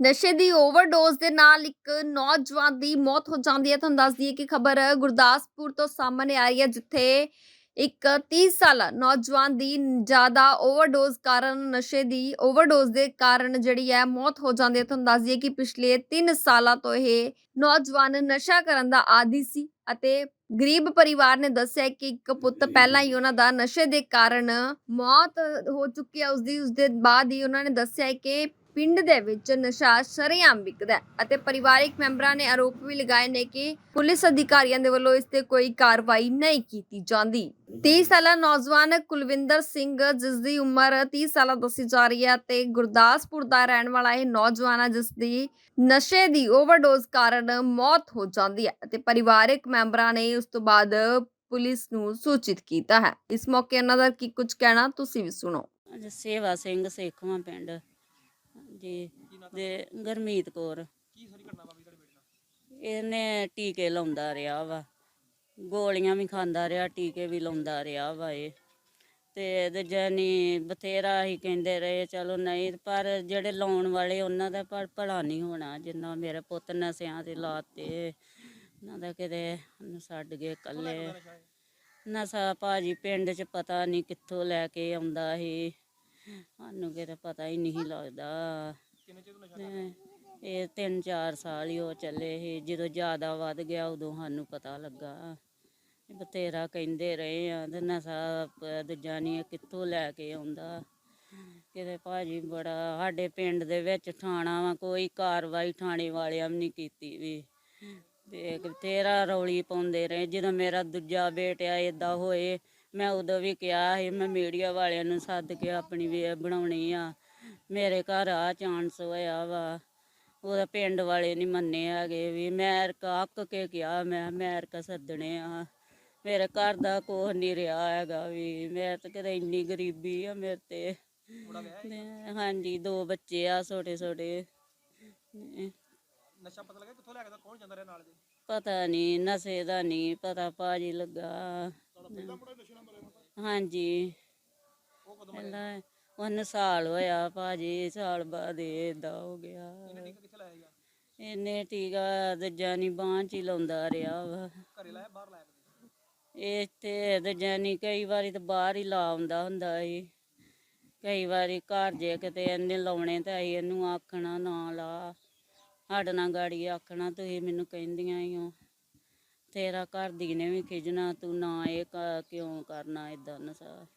ਨਸ਼ੇ ਦੀ ਓਵਰਡੋਜ਼ ਦੇ ਨਾਲ ਇੱਕ ਨੌਜਵਾਨ ਦੀ ਮੌਤ ਹੋ ਜਾਂਦੀ ਹੈ। ਤੁਹਾਨੂੰ ਦੱਸ ਦਈਏ ਕਿ ਖਬਰ ਗੁਰਦਾਸਪੁਰ ਤੋਂ ਸਾਹਮਣੇ ਆ ਰਹੀ ਹੈ ਜਿੱਥੇ ਇੱਕ 30 ਸਾਲਾ ਨੌਜਵਾਨ ਦੀ ਜ਼ਿਆਦਾ ਓਵਰਡੋਜ਼ ਕਾਰਨ ਨਸ਼ੇ ਦੀ ਓਵਰਡੋਜ਼ ਦੇ ਕਾਰਨ ਜਿਹੜੀ ਹੈ ਮੌਤ ਹੋ ਜਾਂਦੀ ਹੈ। ਤੁਹਾਨੂੰ ਦੱਸ ਦਈਏ ਕਿ ਪਿਛਲੇ 3 ਸਾਲਾਂ ਤੋਂ ਇਹ ਨੌਜਵਾਨ ਨਸ਼ਾ ਕਰਨ ਦਾ ਆਦੀ ਸੀ ਅਤੇ ਗਰੀਬ ਪਰਿਵਾਰ ਨੇ ਦੱਸਿਆ ਕਿ ਇੱਕ ਪੁੱਤ ਪਹਿਲਾਂ ਹੀ ਉਹਨਾਂ ਦਾ ਨਸ਼ੇ ਦੇ ਕਾਰਨ ਮੌਤ ਹੋ ਚੁੱਕੀ ਹੈ। ਉਸਦੀ ਉਸਦੇ ਬਾਅਦ ਹੀ ਉਹਨਾਂ ਨੇ ਦੱਸਿਆ ਕਿ ਪਿੰਡ ਦੇ ਵਿੱਚ ਨਸ਼ਾ ਸ਼ਰੇਆਮ ਵਿਕਦਾ ਅਤੇ ਪਰਿਵਾਰਕ ਮੈਂਬਰਾਂ ਨੇ ਆਰੋਪ ਵੀ ਲਗਾਏ ਨੇ ਕਿ ਪੁਲਿਸ ਅਧਿਕਾਰੀਆਂ ਦੇ ਵੱਲੋਂ ਇਸ ਤੇ ਕੋਈ ਕਾਰਵਾਈ ਨਹੀਂ ਕੀਤੀ ਜਾਂਦੀ। 30 ਸਾਲਾ ਨੌਜਵਾਨ ਕੁਲਵਿੰਦਰ ਸਿੰਘ, ਜਿਸ ਦੀ ਉਮਰ 30 ਸਾਲਾ ਦੱਸੀ ਜਾ ਰਹੀ ਹੈ ਤੇ ਗੁਰਦਾਸਪੁਰ ਦਾ ਰਹਿਣ ਵਾਲਾ ਇਹ ਨੌਜਵਾਨ ਹੈ ਜਿਸ ਦੀ ਨਸ਼ੇ ਦੀ ਓਵਰਡੋਜ਼ ਕਾਰਨ ਮੌਤ ਹੋ ਜਾਂਦੀ ਹੈ ਅਤੇ ਪਰਿਵਾਰਕ ਮੈਂਬਰਾਂ ਨੇ ਉਸ ਤੋਂ ਬਾਅਦ ਪੁਲਿਸ ਨੂੰ ਸੂਚਿਤ ਕੀਤਾ ਹੈ। ਇਸ ਮੌਕੇ ਉਹਨਾਂ ਦਾ ਕੀ ਕੁਝ ਕਹਿਣਾ, ਤੁਸੀਂ ਵੀ ਸੁਣੋ। ਅੱਜ ਸਿੰਘ ਸੇਖਵਾਂ ਪਿੰਡ। ਜੀ ਦੇ ਗਰਮੀਤ ਕੌਰ। ਇਹਨੇ ਟੀਕੇ ਲਾਉਂਦਾ ਰਿਹਾ ਵਾ। ਗੋਲੀਆਂ ਵੀ ਖਾਂਦਾ ਰਿਹਾ ਟੀਕੇ ਵੀ ਲਾਉਂਦਾ ਰਿਹਾ ਵਾ ਇਹ। ਤੇ ਤੇ ਜਾਨੀ ਬਥੇਰਾ ਹੀ ਕਹਿੰਦੇ ਰਹੇ ਚਲੋ ਨਹੀਂ ਪਰ ਜਿਹੜੇ ਲਾਉਣ ਵਾਲੇ ਉਹਨਾਂ ਦਾ ਪਰ ਭਲਾ ਨਹੀਂ ਹੋਣਾ ਜਿੰਨਾ ਮੇਰੇ ਪੁੱਤ ਨਸਿਆਂ ਤੇ ਲਾਤੇ ਉਹਨਾਂ ਦਾ ਕਿਤੇ ਛੱਡ ਗਏ ਇਕੱਲੇ। ਨਸ਼ਾ ਭਾਜੀ ਪਿੰਡ 'ਚ ਪਤਾ ਨਹੀਂ ਕਿੱਥੋਂ ਲੈ ਕੇ ਆਉਂਦਾ ਸੀ। ਸਾਨੂੰ ਕਿਤੇ ਪਤਾ ਹੀ ਨਹੀਂ ਲੱਗਦਾ। ਇਹ ਤਿੰਨ ਚਾਰ ਸਾਲ ਹੀ ਹੋ ਚੱਲੇ ਸੀ। ਜਦੋਂ ਜ਼ਿਆਦਾ ਵੱਧ ਗਿਆ ਉਦੋਂ ਸਾਨੂੰ ਪਤਾ ਲੱਗਾ। ਬਤੇਰਾ ਕਹਿੰਦੇ ਰਹੇ ਆ ਤੇ ਨਸ਼ਾ ਦੂਜਾ ਨਹੀਂ ਕਿੱਥੋਂ ਲੈ ਕੇ ਆਉਂਦਾ। ਕਿਤੇ ਭਾਜੀ ਬੜਾ ਸਾਡੇ ਪਿੰਡ ਦੇ ਵਿੱਚ ਥਾਣਾ ਵਾ ਕੋਈ ਕਾਰਵਾਈ ਥਾਣੇ ਵਾਲਿਆਂ ਨਹੀਂ ਕੀਤੀ ਵੀ। ਤੇ ਤੇਰਾ ਰੌਲੀ ਪਾਉਂਦੇ ਰਹੇ। ਜਦੋਂ ਮੇਰਾ ਦੂਜਾ ਬੇਟਾ ਇਦਾਂ ਹੋਏ ਮੈਂ ਉਦੋਂ ਵੀ ਕਿਹਾ ਸੀ ਮੈਂ ਮੀਡੀਆ ਵਾਲਿਆਂ ਨੂੰ ਸੱਦ ਕੇ ਆਪਣੀ ਵੀ ਬਣਾਉਣੀ ਆ। ਮੇਰੇ ਘਰ ਆ ਚਾਂਸ ਹੋਇਆ ਵਾ। ਉਹਦਾ ਪਿੰਡ ਵਾਲੇ ਨਹੀਂ ਮੰਨੇ ਹੈਗੇ ਵੀ ਮੈਂ ਅਰਕਾ ਅੱਕ ਕੇ ਕਿਹਾ ਮੈਂ ਮੈਂ ਅਰਕਾ ਸੱਦਣੇ ਆ। ਮੇਰੇ ਘਰ ਦਾ ਕੁਛ ਨਹੀਂ ਰਿਹਾ ਹੈਗਾ ਵੀ ਮੈਂ ਤਾਂ ਕਿਤੇ ਇੰਨੀ ਗਰੀਬੀ ਆ ਮੇਰੇ ਤੇ। ਤੇ ਹਾਂਜੀ ਦੋ ਬੱਚੇ ਆ ਛੋਟੇ ਛੋਟੇ। ਨਸ਼ਾ ਪਤਾ ਲੱਗਾ ਕਿੱਥੋਂ ਲੈ ਕੇ ਕੌਣ ਜਾਂਦਾ ਰਿਹਾ ਨਾਲ ਦੇ ਪਤਾ ਨਹੀਂ ਨਸ਼ੇ ਦਾ ਨਹੀਂ ਪਤਾ ਭਾਜੀ ਲੱਗਾ। ਹਾਂਜੀ। ਪਹਿਲਾਂ ਉਹਨੂੰ ਸਾਲ ਹੋਇਆ ਭਾਜੀ ਸਾਲ ਬਾਅਦ ਏਦਾਂ ਹੋ ਗਿਆ। ਇਹਨੇ ਟੀਕਾ ਦੂਜਾ ਨਹੀਂ ਬਾਂਹ ਚ ਹੀ ਲਾਉਂਦਾ ਰਿਹਾ ਵਾ। ਘਰੇ ਲਾਇਆ ਬਾਹਰ ਲਾਇਆ ਇੱਥੇ ਦੂਜਾ ਨਹੀਂ ਕਈ ਵਾਰੀ ਤਾਂ ਬਾਹਰ ਹੀ ਲਾ ਆਉਂਦਾ ਹੁੰਦਾ ਸੀ। ਕਈ ਵਾਰੀ ਘਰ ਜੇ ਕਿਤੇ ਇਹਨੇ ਲਾਉਣੇ ਤਾਂ ਅਸੀਂ ਇਹਨੂੰ ਆਖਣਾ ਨਾ ਲਾ। ਸਾਡੇ ਨਾਲ ਗਾੜੀ ਆਖਣਾ ਤੁਸੀਂ ਮੈਨੂੰ ਕਹਿੰਦੀਆਂ ਹੀ ਹੋ ਤੇਰਾ ਘਰ ਦੀ ਨੇ ਵੀ ਖਿਜਣਾ ਤੂੰ ਨਾ ਇਹ ਕ- ਕਿਉਂ ਕਰਨਾ ਇਦਾਂ ਨਸ਼ਾ।